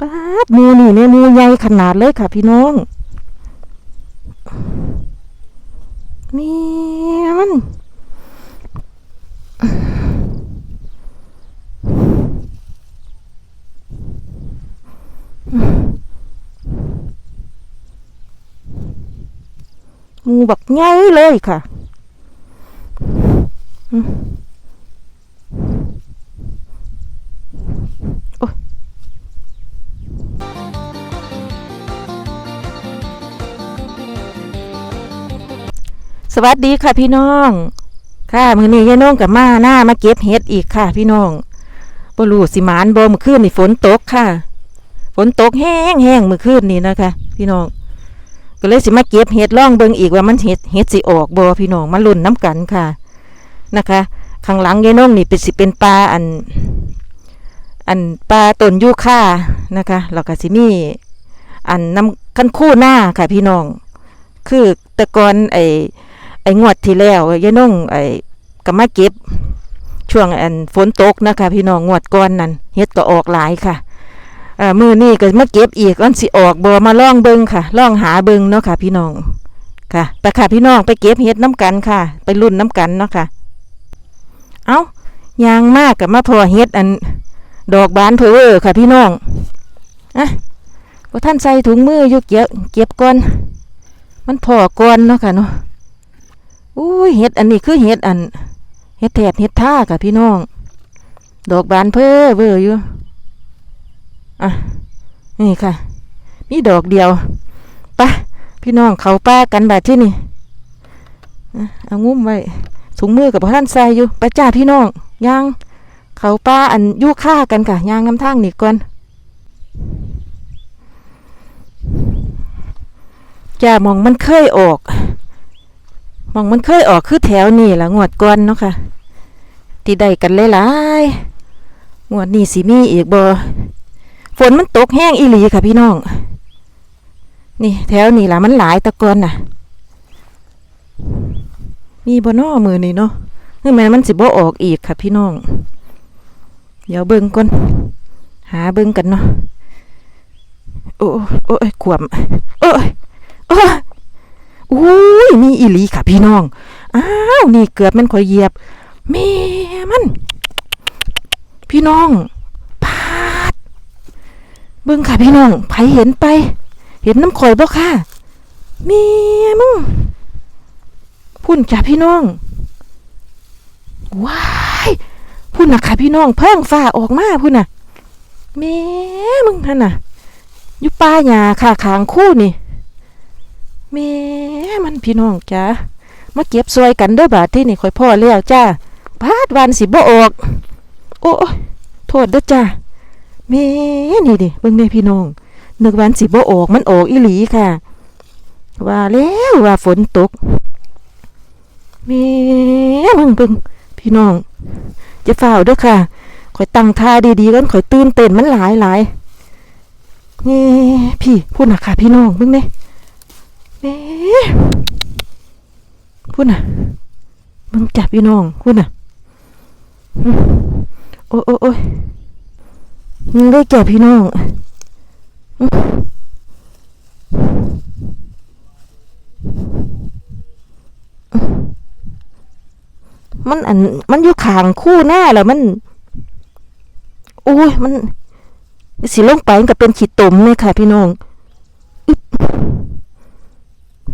ป๊าดมูนี่เนี่ยมูใหญ่ขนาดเลยค่ะ พี่น้องนี่มันมูบักใหญ่เลยค่ะ สวัสดีค่ะพี่น้อง ค่ะมือนี้ยายน้องกับมาหน้ามาเก็บเห็ดอีกค่ะ พี่น้องบ่รู้สิมานบ่มือคืนนี่ฝนตกค่ะ ฝนตกแห้งแห้งมือคืนนี่นะคะ พี่น้อง ก็เลยสิมาเก็บเห็ดล่องเบิ่งอีกว่ามันเห็ดเห็ดสิออกบ่พี่น้องมาลุ้นน้ำกันค่ะ นะคะ ข้างหลังยายน้องนี่เป็นสิเป็นปลาอัน อันปลาต้นยูค่านะคะแล้วก็สิมีอันน้ำคันคู่หน้าค่ะ พี่น้อง คือต่ก่อนไอ ไอ้งวดที่แล้วยายน้องไอ้ก็มาเก็บ ช่วงอันฝนตกนะคะ พี่น้องงวดก่อนนั้นเฮ็ดก็ออกหลายค่ะเออมือนี่ก็มาเก็บอีกอันสิออกบ่มาล่องเบิงค่ะล่องหาเบิงเนาะค่ะ พี่น้องค่ะไปค่ะพี่น้องไปเก็บเฮ็ดน้ำกันค่ะ ไปรุ่นน้ำกันเนาะค่ะ เอ้ายางมากกับมาพอเฮ็ดอัน ดอกบานเพอเวอร์ค่ะ พี่น้องอะว่าท่านใส่ถุงมืออยู่เก็บเก็บก่อนมันพอก่อนเนาะค่ะเนาะ อุ้ยเฮ็ดอันนี้คือเฮ็ดอันเฮ็ดแถบเฮ็ดท่าค่ะพี่น้อง ดอกบานเพ้อเวอร์อยู่อะนี่ค่ะ มีดอกเดียวปะพี่น้องเขาป้ากันแบบที่นี่อะเอางุ้มไว้ถุงมือกับพ่อท่านใส่อยู่ไปจ้าพี่น้องย่างเขาป้าอันยู่ฆ่ากันค่ะย่างน้ำทางนี่ก่อนจ้ามองมันเคยออก มองมันเคยออกคือแถวนี่ละงวดก่อนเนาะค่ะที่ได้กันหลายๆงวดนี้สิมีอีกบ่ฝนมันตกแห้งอีหลีค่ะพี่น้อง นี่แถวนี่ละมันหลายตะกอนน่ะ มีบ่นอมือนี่เนาะคือแม่มันสิบ่ออกอีกค่ะพี่น้อง เดี๋ยวเบิ่งก่อนหาเบิ่งกันเนาะโอ้โอ้ยขวมโอ้ย มีอีหลีค่ะพี่น้อง อ้าว นี่เกือบมันข่อยเหยียบแม่มัน พี่น้องพาด เบิ่งค่ะพี่น้องไผเห็นไป เห็นน้ำข่อยบ่ค่ะแม่มึงพุ่นจ้ะพี่น้อง ว้ายพุ่นน่ะค่ะพี่น้องเพิ่งฝ่าออกมาพุ่นน่ะแม่มึงนั่นน่ะอยู่ป่าหญ้าค่ะขางคู่นี่แม่ มันพี่น้องจ้ามาเก็บซอยกันเด้อบาดที่นี่ค่อยพ่อแล้วจ้าพาดวันสิบ่ออก โอ้ยโทษเด้อจ้าแม่นี่ดิเบิ่งแม่พี่น้องนึกวันสิบ่ออกมันออกอีหลีค่ะ ว่าแล้วว่าฝนตกแม่มึงเบิ่งพี่น้องจะฝ่าเด้อค่ะข่อยตั้งท่าดีๆกันข่อยตื่นเต้นมันหลายหลายนี่พี่พูดหน่ะค่ะพี่น้องเบิ่งเด้ เอ๊พูดน่ะเบิ่งจับพี่น้องพูดน่ะโอ้ยโอ้ยโอ้ยยังได้แก่พี่น้องมันอันมันอยู่ขางคู่หน้าแล้วมัน โอ้ยมันสิลงไปมันก็เป็นขีดตมเลยค่ะพี่น้อง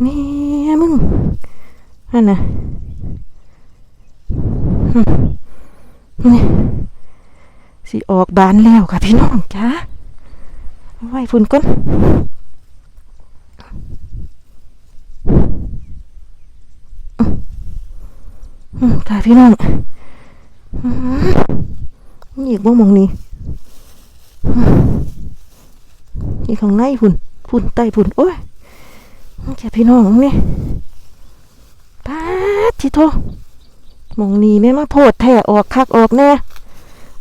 นี่มึงอันน่ะนี่สิออกบานแล้วค่ะพี่น้องจ้าเอาไว้ฝุ่นก้นค่ะพี่น้องนี่อีกบ่มองนี้นี่ข้างในพุ่นพุ่นใต้พุ่นโอ้ย แกพี่น้องนี่ป้าดทิโทมองนี้แม่มาโพดแท่ออกคักออกแน่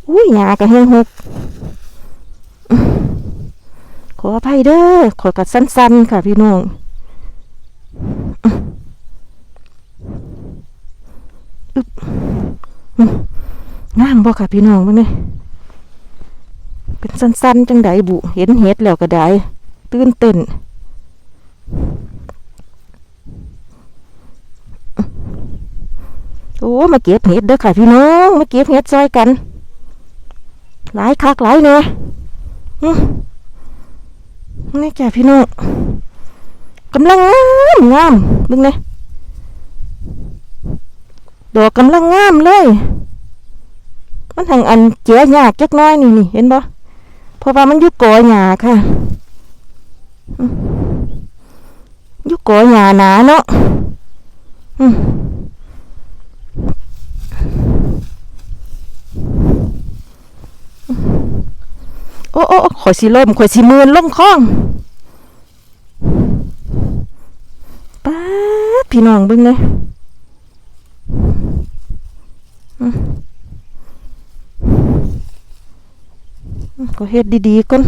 อุ้ยหยากระเฮงหกขออภัยเด้อขอกัดสั้นๆ ค่ะพี่น้องอึ๊บงามบ่ค่ะพี่น้องเบิ่งนี่เป็นสั้นๆ จังไดบุ เห็นเห็ดแล้วก็ได้ ตื่นเต้น โอ้ มาเก็บเห็ดเด้อค่ะพี่น้อง มาเก็บเห็ดซอยกัน หลายคักหลายเนี่ยนี่จ้ะพี่น้องกำลังงามงามเบึงเลยดอกกำลังงามเลย มันทางอันเจียหยากจักน้อยนี่นี่เห็นบ่เพราะว่ามันยู่กอหญ้าค่ะอืมอยู่กอหญ้าหนาเนาะอืม โอ้โอ้โอ้ข่อยสิล่มข่อยสิมืนลงคล้องป้าพี่น้องเบิ่งเลยอืมก็เฮ็ดดีๆก่อน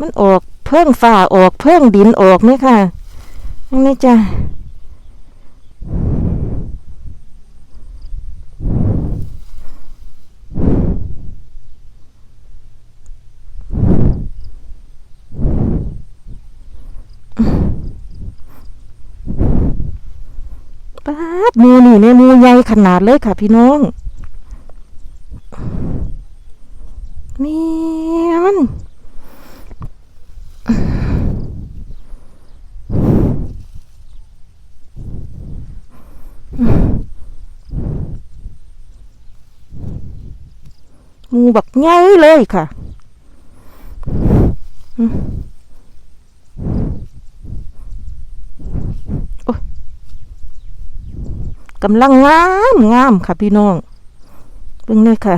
มันออกเพิ่งฝ่าออกเพิ่งดินออกไหมค่ะนั่นนี่จ้ะป้าดหมู นี่เนี่มูใหญ่ขนาดเลยค่ะ พี่น้องมีมันมูบักใหญ่เลยค่ะ อืมโอ๊ย กำลังงามงามค่ะพี่น้องเบิ่งเลยค่ะ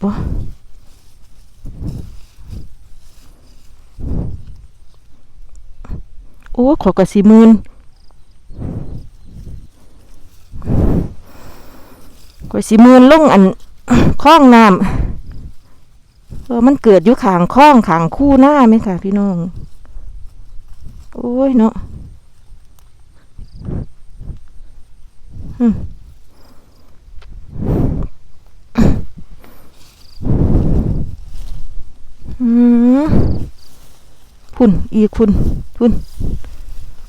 โอ้โอ้ขอกระสีมืนข่อยสิมืนลงอันคล้องน้ำ เออมันเกิดอยู่ขางคลองขางคู่หน้าไหมค่ะ พี่น้อง โอ้ยเนาะอืมอืมพุ่น อีกพุ่นพุ่น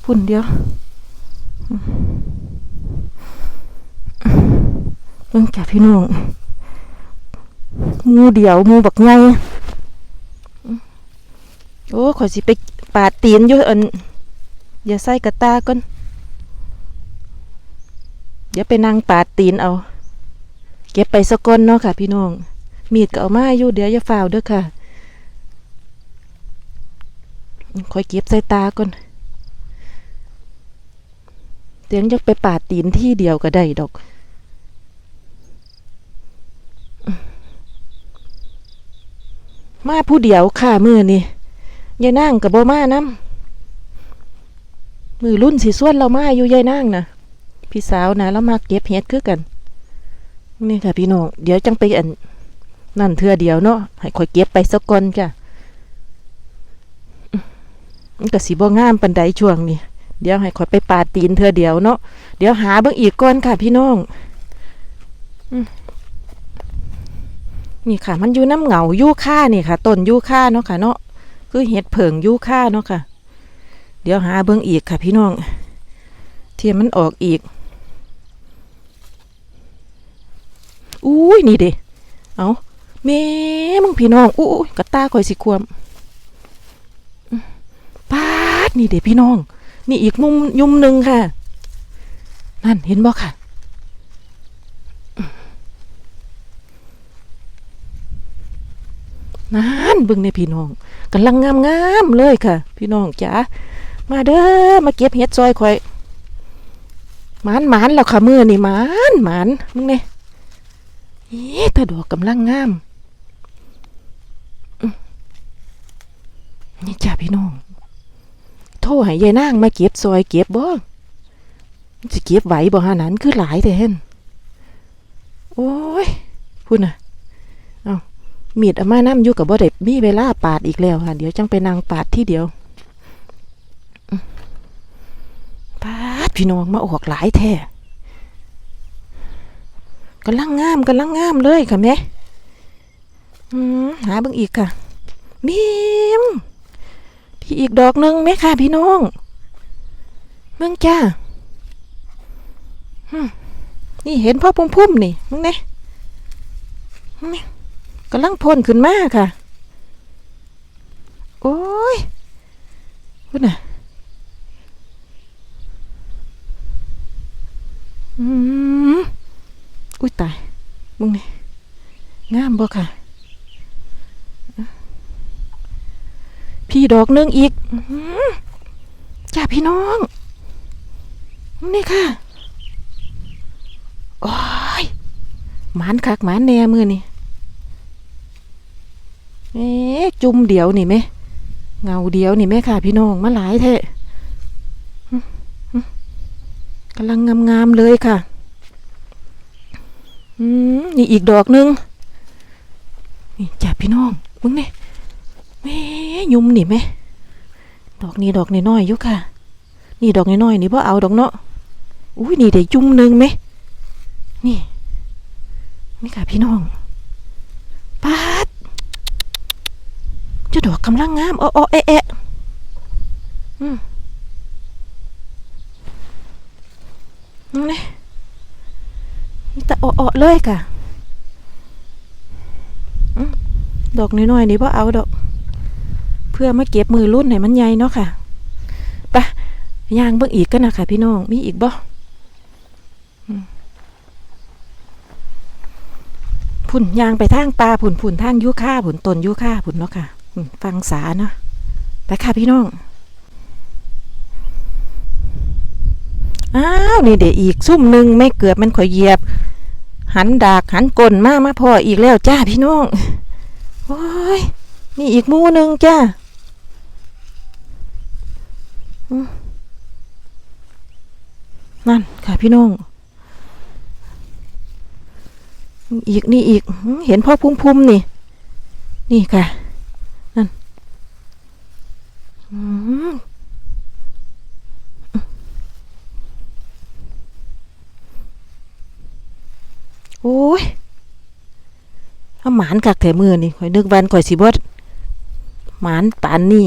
พุ่นเดียวเบิ่งจ้ะพี่น้อง หมูเดียวหมูบักใหญ่โอ้ขอสิไปปาดตีนอยู่อันอย่าใส่กระตาก่อนเดี๋ยวไปนั่งปาดตีนเอา เก็บไปสก้นเนาะค่ะ พี่น้อง มีดก็เอามาอยู่เดี๋ยวอย่าฝ่าวเด้อค่ะคอยเก็บใส่ตาก่อนเดี๋ยวจะไปปาดตีนที่เดียวก็ได้ดอก มาผู้เดียวค่ะมือนี่ยายนางกับบ่มานํมือรุ่นสีส่วนเรามาอยู่ยายนางนะพี่สาวนะแล้วมาเก็บเห็ดคือกัน นี่ค่ะพี่น้องเดี๋ยวจังไปอันนั่นเทือเดียวเนาะให้คอยเก็บไปสักก่อนจ้ะมันก็สีบ่งามปันไดช่วงนี้เดี๋ยวให้คอยไปปาตีนเทือเดียวเนาะเดี๋ยวหาเบิ่งอีกก่อนค่ะพี่น้อง นี่ค่ะ มันอยู่น้ำเหงายู่ค่านี่ค่ะต้นยู่ค่าเนาะค่ะเนาะคือเห็ดเผิงยู่ค่าเนาะค่ะ เดี๋ยวหาเบิ่งอีกค่ะ พี่น้องเทียมมันออกอีกอุ้ยนี่เด้เอาแม่มึงพี่น้องอุ้ยกระตาคอยสิควมปาดนี่เด้พี่น้อง นี่อีกมุมยุมหนึ่งค่ะ นั่นเห็นบ่ค่ะ นั่นเบิ่งในพี่น้องกำลังงามงามเลยค่ะ พี่น้องจ๋ามาเด้อมาเก็บเห็ดซอยข่อยหมานหมานแล้วค่ะมือนี่หมานหมานมึงเนี่ยเอ๊ะถ้าดอกกำลังงามนี่จ้าพี่น้อง โทรให้ยายนางมาเก็บซอยเก็บบ่จะเก็บไหวบ่ฮะนั้นคือหลายแต่เห็นโอ้ยพูดน่ะ มีดเอามานํอยู่กับบ่ได้มีเวลาปาดอีกแล้วค่ะ เดี๋ยวจังไปนางปาดที่เดียวปาดพี่น้องมาออกหลายแท้กำลังงามกำลังงามเลยค่ะแม่หาเบิ่งอีกค่ะมีมพี่อีกดอกหนึงแม่ค่ะ พี่น้องเบิ่งจ้านี่เห็นพ่อพุ่มๆนี่มึงเนี่ยนี่ กำลังพ่นขึ้นมาค่ะ โอ้ยพูดน่ะอืมอุ้ยตายมึงนี่งามบ่ค่ะ พี่ดอกหนึงอีกอจ้าพี่น้องนี่ค่ะ โอ้ยหมานคักหมานแน่มือนี่ เอ๊ะจุ่มเดียวนี่ไหมเงาเดียวนี่ไหมค่ะ พี่น้องมาหลายแท้อื้อหือกำลังงามๆเลยค่ะ อืมนี่อีกดอกหนึง นี่จ้าพี่น้องมึงนี่แหม่ยุ่มนี่ไหมดอกนี้ดอกน้อยๆอยู่ค่ะ นี่ดอกน้อยๆนี่พ่อเอาดอกเนาะอุ้ยนี่ได้จุ่มหนึงไหมนี่นี่ค่ะพี่น้องปา เจะดอกกำลังงามอ้อๆแอะแอะอืมนี่นี่แต่อ้อเลยค่ะดอกน้อยๆนี่พ่เอาดอก เพื่อมาเก็บมือรุ่นให้มันใหญ่เนาะค่ะไปะย่างเบิ่งอีกกันะค่ะ พี่น้อง มีอีกบ่ผุ่นยางไปทางปลาผุ่นผุ่นทางยูค่าผุ่นตนยูค่าผุ่นเนาะค่ะ ฟังสานาะไปค่ะพี่น้อง อ้าวนี่เดี๋ยวอีกซุ่มหนึ่งไม่เกือบมันข่อยเหยียบ หันดากหันกลนมามาพออีกแล้วจ้าพี่น้อง โอ้ยนี่อีกมูหนึ่งจ้าอนั่นค่ะพี่น้อง อีกนี่อีก เห็นพ่อพุ่มพุ่มนี่ นี่ค่ะ โอ้ยเอาหมานกักแถมือนี่ข่อยนึกวันข่อยสิบดหมานปานนี่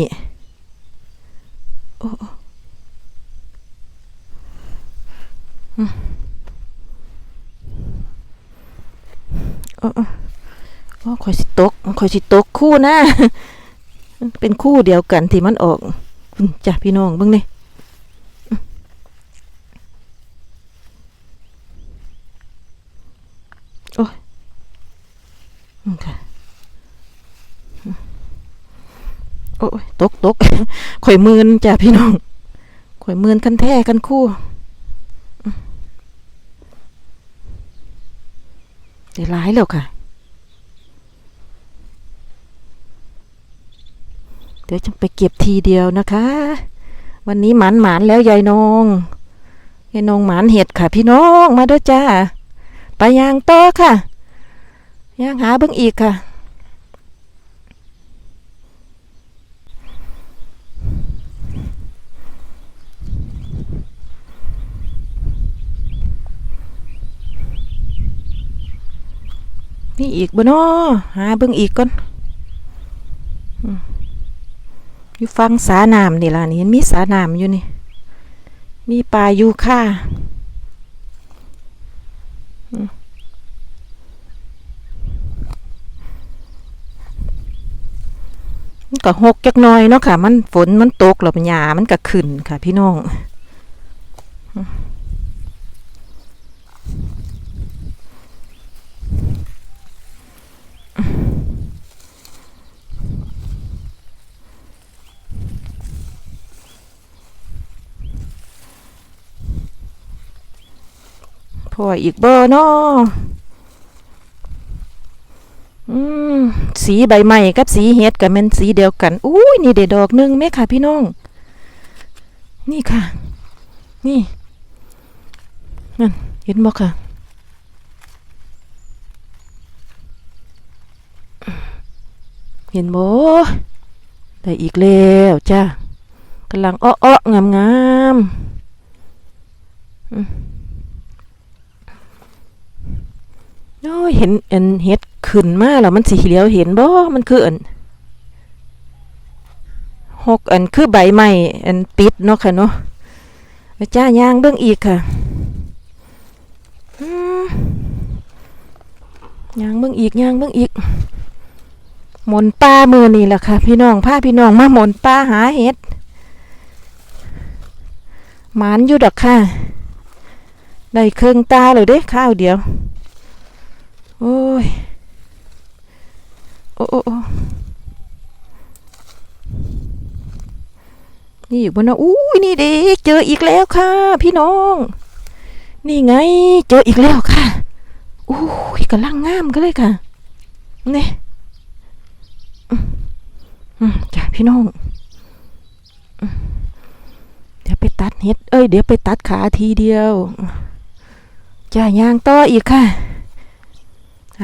โอ้อืมโอ้โอ้ข่อยสิตกข่อยสิตกคู่นะ เป็นคู่เดียวกันที่มันออกจ้ะพี่น้องเบิ่งนี่โอ้ยค่ะโอ้ยตกตกข่อยมืนจ้ะพี่น้องข่อยมืนกันแท้กันคู่อืมได้หลายแล้วค่ะ ดี๋ยวจะไปเก็บทีเดียวนะคะ วันนี้หมานหมานแล้วยายนงยายนงหมานเห็ดค่ะ พี่น้องมาด้อจ้าไปยางต่อค่ะยางหาเบิ่งอีกค่ะมีอีกบ่นอหาเบิ่งอีกก่อนอ ยู่ฟังสาน้ำนี่ล่ะนี่เห็นมีสาน้ำอยู่นี่ มีปลายูค่าก็หกจักน้อยเนาะค่ะ มันฝนมันตกแล้วหญ้ามันก็ขึ้นค่ะ พี่น้อง ออีกเบอร์เนาะอืมสีใบไม้กับสีเห็ดก็แม่นสีเดียวกัน อุ้ยนี่เด็ดดอกหนึงแม่ค่ะพี่น้อง นี่ค่ะ นี่ นั่นเห็นบ่ค่ะ เห็นบ่ได้อีกแล้วจ้ากำลังอ้อๆงามๆ อ โอ้เห็นอันเฮ็ดขึ้นมาแล้วมันสิเหลียวเห็นบ่มันคืออันหกอันคือใบไม้อันปิดเนาะค่ะเนาะไปจ้าย่างเบิ่งอีกค่ะย่างเบิ่งอีกย่างเบิ่งอีกหมนป่ามือนี่แหละค่ะ พี่น้องพาพี่น้องมาหมนป่าหาเห็ดหมานอยู่ดอกค่ะ ได้เครื่องตาเลยเด้ข้าวเดียว โอ้ย โอ้โอ้นี่อยู่บนนะอู้ยนี่เด็กเจออีกแล้วค่ะ พี่น้อง นี่ไง เจออีกแล้วค่ะอู้ยกำลังงามก็เลยค่ะนี่อืมอืมจ้ะพี่น้องเดี๋ยวไปตัดเห็ด เอ้ย เดี๋ยวไปตัดขาทีเดียวจ้ะย่างต่ออีกค่ะ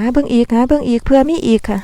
หาเบิ่งอีกหาเบิ่งอีกเพื่อมีอีกค่ะ